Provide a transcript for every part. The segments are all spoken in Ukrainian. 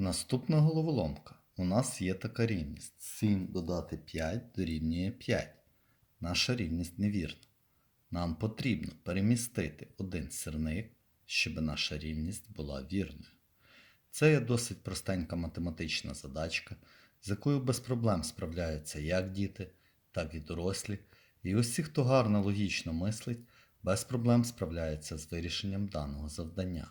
Наступна головоломка. У нас є така рівність. 7 додати 5 дорівнює 5. Наша рівність невірна. Нам потрібно перемістити один сірник, щоб наша рівність була вірною. Це є досить простенька математична задачка, з якою без проблем справляються як діти, так і дорослі, і усі, хто гарно логічно мислить, без проблем справляються з вирішенням даного завдання.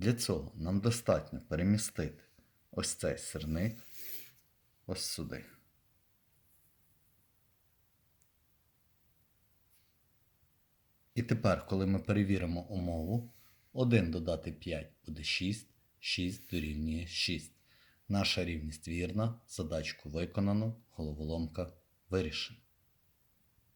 Для цього нам достатньо перемістити ось цей сирник ось сюди. І тепер, коли ми перевіримо умову, 1 додати 5 буде 6, 6 дорівнює 6. Наша рівність вірна, задачку виконано, головоломка вирішена.